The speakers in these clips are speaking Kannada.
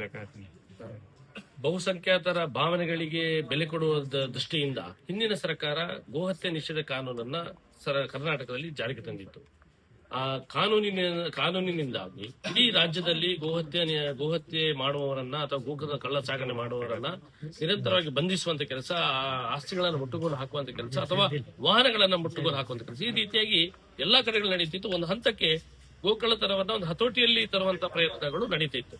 ಲೆಕ್ಕ ಬಹುಸಂಖ್ಯಾತರ ಭಾವನೆಗಳಿಗೆ ಬೆಲೆ ಕೊಡುವ ದೃಷ್ಟಿಯಿಂದ ಹಿಂದಿನ ಸರ್ಕಾರ ಗೋಹತ್ಯೆ ನಿಷೇಧ ಕಾನೂನನ್ನ ಕರ್ನಾಟಕದಲ್ಲಿ ಜಾರಿಗೆ ತಂದಿತ್ತು. ಆ ಕಾನೂನಿನ, ಕಾನೂನಿನಿಂದಾಗಿ ಇಡೀ ರಾಜ್ಯದಲ್ಲಿ ಗೋಹತ್ಯೆ ಗೋಹತ್ಯೆ ಮಾಡುವವರನ್ನ ಅಥವಾ ಗೋಕದ ಕಳ್ಳ ಸಾಗಣೆ ಮಾಡುವವರನ್ನ ನಿರಂತರವಾಗಿ ಬಂಧಿಸುವಂತ ಕೆಲಸ ಆಸ್ತಿಗಳನ್ನು ಮುಟ್ಟುಗೋಲು ಹಾಕುವಂತ ಕೆಲಸ ಅಥವಾ ವಾಹನಗಳನ್ನ ಮುಟ್ಟುಗೋಲು ಹಾಕುವಂತ ಕೆಲಸ, ಈ ರೀತಿಯಾಗಿ ಎಲ್ಲಾ ಕಡೆಗಳು ನಡೀತಿತ್ತು. ಒಂದು ಹಂತಕ್ಕೆ ಗೋಕಳ್ಳತನವನ್ನ ಒಂದು ಹತೋಟಿಯಲ್ಲಿ ತರುವಂತ ಪ್ರಯತ್ನಗಳು ನಡೀತಿತ್ತು.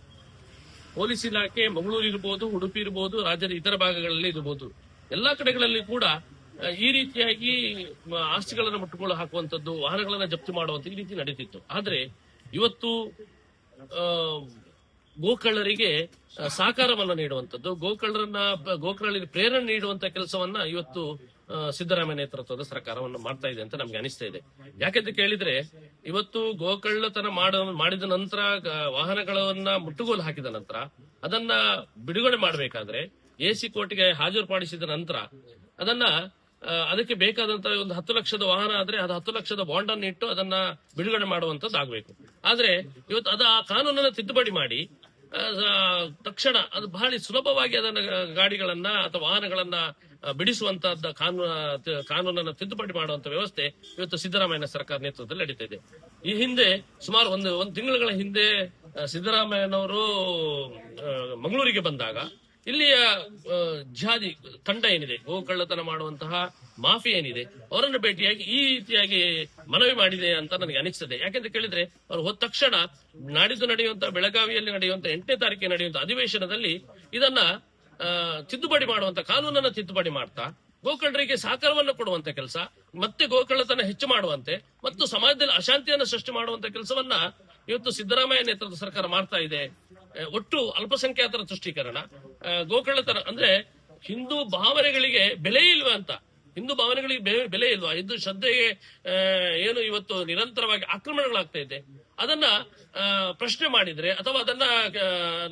ಪೊಲೀಸ್ ಇಲಾಖೆ ಮಂಗಳೂರು ಇರಬಹುದು ಉಡುಪಿ ಇರಬಹುದು ರಾಜ್ಯದ ಇತರ ಭಾಗಗಳಲ್ಲಿ ಇರಬಹುದು ಎಲ್ಲಾ ಕಡೆಗಳಲ್ಲಿ ಕೂಡ ಈ ರೀತಿಯಾಗಿ ಆಸ್ತಿಗಳನ್ನ ಮುಟ್ಟುಗೋಲು ಹಾಕುವಂತದ್ದು ವಾಹನಗಳನ್ನ ಜಪ್ತಿ ಮಾಡುವಂತ ಈ ರೀತಿ ನಡೀತಿತ್ತು. ಆದ್ರೆ ಇವತ್ತು ಗೋಕಳ್ಳರಿಗೆ ಸಹಕಾರವನ್ನು ನೀಡುವಂತದ್ದು ಗೋಕಳ್ಳರನ್ನ ಗೋಕಳ್ಳರಿಗೆ ಪ್ರೇರಣೆ ನೀಡುವಂತ ಕೆಲಸವನ್ನ ಇವತ್ತು ಸಿದ್ದರಾಮಯ್ಯ ನೇತೃತ್ವದ ಸರ್ಕಾರವನ್ನು ಮಾಡ್ತಾ ಇದೆ ಅಂತ ನಮ್ಗೆ ಅನಿಸ್ತಾ ಇದೆ. ಯಾಕೆಂತ ಕೇಳಿದ್ರೆ, ಇವತ್ತು ಗೋಕಳ್ಳತನ ಮಾಡ, ಮಾಡಿದ ನಂತರ ವಾಹನಗಳನ್ನ ಮುಟ್ಟುಗೋಲು ಹಾಕಿದ ನಂತರ, ಅದನ್ನ ಬಿಡುಗಡೆ ಮಾಡಬೇಕಾದ್ರೆ ಎಸಿ ಸಿ ಕೋರ್ಟ್ಗೆ ಹಾಜರುಪಡಿಸಿದ ನಂತರ, ಅದನ್ನ ಅದಕ್ಕೆ ಬೇಕಾದಂತ ಒಂದು ಹತ್ತು ಲಕ್ಷದ ವಾಹನ ಆದ್ರೆ ಅದು ಹತ್ತು ಲಕ್ಷದ ಬಾಂಡ್ ಅನ್ನು ಇಟ್ಟು ಅದನ್ನ ಬಿಡುಗಡೆ ಮಾಡುವಂತದ್ದು ಆಗ್ಬೇಕು ಆದ್ರೆ, ಇವತ್ತು ಅದ ಆ ಕಾನೂನನ್ನ ತಿದ್ದುಪಡಿ ಮಾಡಿ ತಕ್ಷಣ ಅದು ಬಹಳ ಸುಲಭವಾಗಿ ಅದನ್ನ ಗಾಡಿಗಳನ್ನ ಅಥವಾ ವಾಹನಗಳನ್ನ ಬಿಡಿಸುವಂತಹದ್ದ ಕಾನೂನು ಕಾನೂನನ್ನು ಕಾನೂನನ್ನ ತಿದ್ದುಪಡಿ ಮಾಡುವಂತ ವ್ಯವಸ್ಥೆ ಇವತ್ತು ಸಿದ್ದರಾಮಯ್ಯ ಸರ್ಕಾರ ನೇತೃತ್ವದಲ್ಲಿ ನಡೀತಾ ಇದೆ. ಈ ಹಿಂದೆ ಸುಮಾರು ಒಂದು ಒಂದು ತಿಂಗಳುಗಳ ಹಿಂದೆ ಸಿದ್ದರಾಮಯ್ಯನವರು ಮಂಗಳೂರಿಗೆ ಬಂದಾಗ ಇಲ್ಲಿಯ ಜಾದಿ ತಂಡ ಏನಿದೆ? ಗೋಕಳ್ಳತನ ಮಾಡುವಂತಹ ಮಾಫಿ ಏನಿದೆ? ಅವರನ್ನು ಭೇಟಿಯಾಗಿ ಈ ರೀತಿಯಾಗಿ ಮನವಿ ಮಾಡಿದೆ ಅಂತ ನನಗೆ ಅನಿಸ್ತದೆ. ಯಾಕೆಂತ ಕೇಳಿದ್ರೆ, ಅವರು ಹೋದ ತಕ್ಷಣ ನಾಡಿದ್ದು ನಡೆಯುವಂತಹ ಬೆಳಗಾವಿಯಲ್ಲಿ ನಡೆಯುವಂತ ಎಂಟನೇ ತಾರೀಕಿಗೆ ನಡೆಯುವಂತ ಅಧಿವೇಶನದಲ್ಲಿ ಇದನ್ನ ತಿದ್ದುಪಡಿ ಮಾಡುವಂತ, ಕಾನೂನನ್ನ ತಿದ್ದುಪಡಿ ಮಾಡ್ತಾ ಗೋಕಳ್ಳರಿಗೆ ಸಹಕಾರವನ್ನು ಕೊಡುವಂತ ಕೆಲಸ, ಮತ್ತೆ ಗೋಕಳ್ಳತನ ಹೆಚ್ಚು ಮಾಡುವಂತೆ, ಮತ್ತು ಸಮಾಜದಲ್ಲಿ ಅಶಾಂತಿಯನ್ನು ಸೃಷ್ಟಿ ಮಾಡುವಂತ ಕೆಲಸವನ್ನ ಇವತ್ತು ಸಿದ್ದರಾಮಯ್ಯ ನೇತೃತ್ವದ ಸರ್ಕಾರ ಮಾಡ್ತಾ ಇದೆ. ಒಟ್ಟು ಅಲ್ಪಸಂಖ್ಯಾತರ ತುಷ್ಟೀಕರಣ. ಗೋಕಳ್ಳತನ ಅಂದ್ರೆ ಹಿಂದೂ ಭಾವನೆಗಳಿಗೆ ಬೆಲೆ ಇಲ್ವಾ ಅಂತ. ಹಿಂದೂ ಭಾವನೆಗಳಿಗೆ ಬೆಲೆ ಇಲ್ವಾ? ಹಿಂದೂ ಶ್ರದ್ಧೆಗೆ ಏನು ಇವತ್ತು ನಿರಂತರವಾಗಿ ಆಕ್ರಮಣಗಳಾಗ್ತಾ ಇದೆ. ಅದನ್ನ ಪ್ರಶ್ನೆ ಮಾಡಿದ್ರೆ, ಅಥವಾ ಅದನ್ನ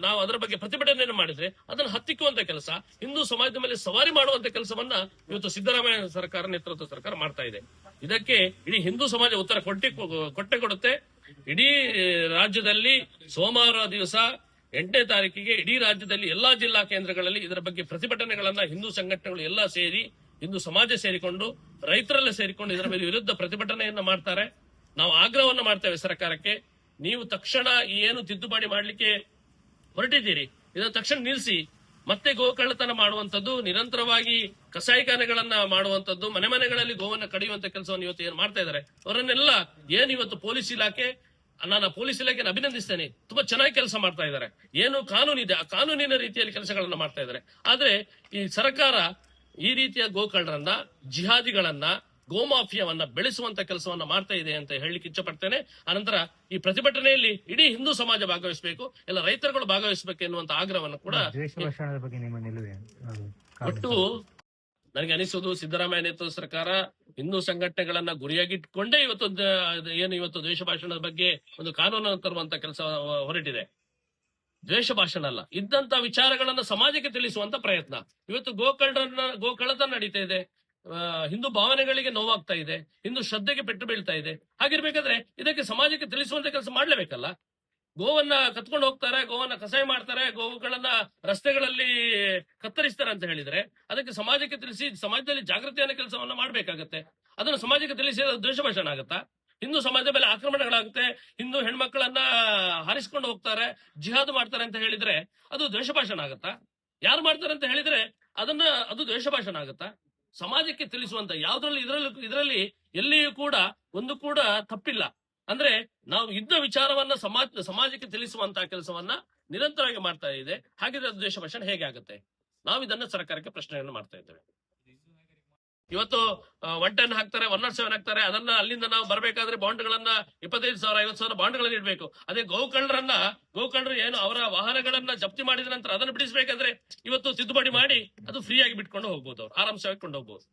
ನಾವು ಅದರ ಬಗ್ಗೆ ಪ್ರತಿಭಟನೆಯನ್ನು ಮಾಡಿದ್ರೆ, ಅದನ್ನ ಹತ್ತಿಕ್ಕುವಂತ ಕೆಲಸ, ಹಿಂದೂ ಸಮಾಜದ ಮೇಲೆ ಸವಾರಿ ಮಾಡುವಂತ ಕೆಲಸವನ್ನ ಇವತ್ತು ಸಿದ್ದರಾಮಯ್ಯ ಸರ್ಕಾರ ನೇತೃತ್ವ ಸರ್ಕಾರ ಮಾಡ್ತಾ ಇದೆ. ಇದಕ್ಕೆ ಇಡೀ ಹಿಂದೂ ಸಮಾಜ ಉತ್ತರ ಕೊಟ್ಟಿ, ಕೊಟ್ಟೆ ಕೊಡುತ್ತೆ. ಇಡೀ ರಾಜ್ಯದಲ್ಲಿ ಸೋಮವಾರ ದಿವಸ ಎಂಟನೇ ತಾರೀಕಿಗೆ ಇಡೀ ರಾಜ್ಯದಲ್ಲಿ ಎಲ್ಲಾ ಜಿಲ್ಲಾ ಕೇಂದ್ರಗಳಲ್ಲಿ ಇದರ ಬಗ್ಗೆ ಪ್ರತಿಭಟನೆಗಳನ್ನ ಹಿಂದೂ ಸಂಘಟನೆಗಳು ಎಲ್ಲಾ ಸೇರಿ, ಹಿಂದೂ ಸಮಾಜ ಸೇರಿಕೊಂಡು, ರೈತರಲ್ಲೇ ಸೇರಿಕೊಂಡು ಇದರ ಮೇಲೆ ವಿರುದ್ಧ ಪ್ರತಿಭಟನೆಯನ್ನ ಮಾಡ್ತಾರೆ. ನಾವು ಆಗ್ರಹವನ್ನ ಮಾಡ್ತೇವೆ ಸರ್ಕಾರಕ್ಕೆ. ನೀವು ತಕ್ಷಣ ಏನು ತಿದ್ದುಪಡಿ ಮಾಡಲಿಕ್ಕೆ ಹೊರಟಿದ್ದೀರಿ, ಇದನ್ನ ತಕ್ಷಣ ನಿಲ್ಲಿಸಿ ಮತ್ತೆ ಗೋಕಳ್ಳತನ ಮಾಡುವಂತದ್ದು ನಿರಂತರವಾಗಿ ಕಸಾಯಿಖಾನೆಗಳನ್ನ ಮಾಡುವಂತದ್ದು ಮನೆ ಮನೆಗಳಲ್ಲಿ ಗೋವನ್ನ ಕಡಿಯುವಂತ ಕೆಲಸವನ್ನು ಇವತ್ತು ಏನ್ ಮಾಡ್ತಾ ಇದ್ದಾರೆ? ಅವರನ್ನೆಲ್ಲ ಏನ್ ಇವತ್ತು ಪೊಲೀಸ್ ಇಲಾಖೆ ನಾನು ಪೊಲೀಸ್ ಇಲಾಖೆಯನ್ನು ಅಭಿನಂದಿಸ್ತೇನೆ. ತುಂಬಾ ಚೆನ್ನಾಗಿ ಕೆಲಸ ಮಾಡ್ತಾ ಇದ್ದಾರೆ. ಏನು ಕಾನೂನಿದೆ ಆ ಕಾನೂನಿನ ರೀತಿಯಲ್ಲಿ ಕೆಲಸಗಳನ್ನ ಮಾಡ್ತಾ ಇದ್ದಾರೆ. ಆದ್ರೆ ಈ ಸರ್ಕಾರ ಈ ರೀತಿಯ ಗೋಕಳ್ಳರನ್ನ ಜಿಹಾದಿಗಳನ್ನ ಗೋಮಾಫಿಯಾವನ್ನ ಬೆಳೆಸುವಂತ ಕೆಲಸವನ್ನ ಮಾಡ್ತಾ ಇದೆ ಅಂತ ಹೇಳಲಿಕ್ಕೆ ಇಚ್ಛಪಡ್ತೇನೆ. ಅನಂತರ ಈ ಪ್ರತಿಭಟನೆಯಲ್ಲಿ ಇಡೀ ಹಿಂದೂ ಸಮಾಜ ಭಾಗವಹಿಸಬೇಕು ಎಲ್ಲ ರೈತರುಗಳು ಭಾಗವಹಿಸಬೇಕು ಎನ್ನುವಂತ ಆಗ್ರಹವನ್ನು ಕೂಡ ಒಟ್ಟು ನನಗೆ ಅನಿಸೋದು ಸಿದ್ದರಾಮಯ್ಯ ನೇತೃತ್ವದ ಸರ್ಕಾರ ಹಿಂದೂ ಸಂಘಟನೆಗಳನ್ನ ಗುರಿಯಾಗಿಟ್ಕೊಂಡೇ ಇವತ್ತು ಏನು ಇವತ್ತು ದ್ವೇಷ ಭಾಷಣದ ಬಗ್ಗೆ ಒಂದು ಕಾನೂನನ್ನು ತರುವಂತ ಕೆಲಸ ಹೊರಟಿದೆ. ದ್ವೇಷ ಭಾಷಣ ಅಲ್ಲ, ಇದ್ದಂತ ವಿಚಾರಗಳನ್ನ ಸಮಾಜಕ್ಕೆ ತಿಳಿಸುವಂತ ಪ್ರಯತ್ನ. ಇವತ್ತು ಗೋಕರ್ಣ ಗೋಕಳತನ ನಡೀತಾ ಇದೆ. ಹಿಂದೂ ಭಾವನೆಗಳಿಗೆ ನೋವಾಗ್ತಾ ಇದೆ. ಹಿಂದೂ ಶ್ರದ್ಧೆಗೆ ಪೆಟ್ಟು ಬೀಳ್ತಾ ಇದೆ. ಹಾಗಿರ್ಬೇಕಾದ್ರೆ ಇದಕ್ಕೆ ಸಮಾಜಕ್ಕೆ ತಿಳಿಸುವಂತ ಕೆಲಸ ಮಾಡ್ಲೇಬೇಕಲ್ಲ? ಗೋವನ್ನ ಕತ್ಕೊಂಡು ಹೋಗ್ತಾರೆ, ಗೋವನ್ನ ಕಸಾಯ ಮಾಡ್ತಾರೆ, ಗೋವುಗಳನ್ನ ರಸ್ತೆಗಳಲ್ಲಿ ಕತ್ತರಿಸ್ತಾರೆ ಅಂತ ಹೇಳಿದ್ರೆ ಅದಕ್ಕೆ ಸಮಾಜಕ್ಕೆ ತಿಳಿಸಿ, ಸಮಾಜದಲ್ಲಿ ಜಾಗೃತಿಯನ್ನ ಕೆಲಸವನ್ನ ಮಾಡ್ಬೇಕಾಗತ್ತೆ. ಅದನ್ನು ಸಮಾಜಕ್ಕೆ ತಿಳಿಸಿ ದ್ವೇಷ ಭಾಷಣ ಆಗತ್ತಾ? ಹಿಂದೂ ಸಮಾಜದ ಮೇಲೆ ಆಕ್ರಮಣಗಳಾಗುತ್ತೆ, ಹಿಂದೂ ಹೆಣ್ಮಕ್ಳನ್ನ ಹಾರಿಸ್ಕೊಂಡು ಹೋಗ್ತಾರೆ, ಜಿಹಾದ್ ಮಾಡ್ತಾರೆ ಅಂತ ಹೇಳಿದ್ರೆ ಅದು ದ್ವೇಷ ಭಾಷಣ ಆಗತ್ತಾ? ಯಾರು ಮಾಡ್ತಾರೆ ಅಂತ ಹೇಳಿದ್ರೆ ಅದನ್ನ, ಅದು ದ್ವೇಷ ಭಾಷಣ ಆಗತ್ತಾ? ಸಮಾಜಕ್ಕೆ ತಿಳಿಸುವಂತ ಯಾವ್ದ್ರಲ್ಲಿ, ಇದರಲ್ಲಿ ಇದರಲ್ಲಿ ಎಲ್ಲಿಯೂ ಕೂಡ ಒಂದು ಕೂಡ ತಪ್ಪಿಲ್ಲ. ಅಂದ್ರೆ ನಾವು ಇದ್ದ ವಿಚಾರವನ್ನ ಸಮಾಜ, ಸಮಾಜಕ್ಕೆ ತಿಳಿಸುವಂತಹ ಕೆಲಸವನ್ನ ನಿರಂತರವಾಗಿ ಮಾಡ್ತಾ ಇದೆ. ಹಾಗಿದ್ರೆ ಅದು ದೇಶ ಭಾಷಣ ಹೇಗೆ ಆಗುತ್ತೆ? ನಾವು ಇದನ್ನ ಸರ್ಕಾರಕ್ಕೆ ಪ್ರಶ್ನೆಯನ್ನು ಮಾಡ್ತಾ ಇದ್ದೇವೆ. ಇವತ್ತು ಒನ್ ಟೆನ್ ಹಾಕ್ತಾರೆ ಒನ್ ನಾಟ್ ಸೆವೆನ್ ಹಾಕ್ತಾರೆ, ಅದನ್ನ ಅಲ್ಲಿಂದ ನಾವು ಬರಬೇಕಾದ್ರೆ ಬಾಂಡ್ಗಳನ್ನ ಇಪ್ಪತ್ತೈದು ಸಾವಿರ, ಐವತ್ತು ಸಾವಿರ ಬಾಂಡ್ಗಳನ್ನ ಇಡಬೇಕು. ಅದೇ ಗೋಕರ್ಣರನ್ನ, ಗೋಕರ್ಣರು ಏನು ಅವರ ವಾಹನಗಳನ್ನ ಜಪ್ತಿ ಮಾಡಿದ ನಂತರ ಅದನ್ನು ಬಿಡಿಸಬೇಕಾದ್ರೆ ಇವತ್ತು ತಿದ್ದುಪಡಿ ಮಾಡಿ ಅದು ಫ್ರೀ ಆಗಿ ಬಿಟ್ಕೊಂಡು ಹೋಗ್ಬೋದು ಅವ್ರು ಆರಾಮ್ಸವಾಗಿ ಕೊಂಡು ಹೋಗ್ಬೋದು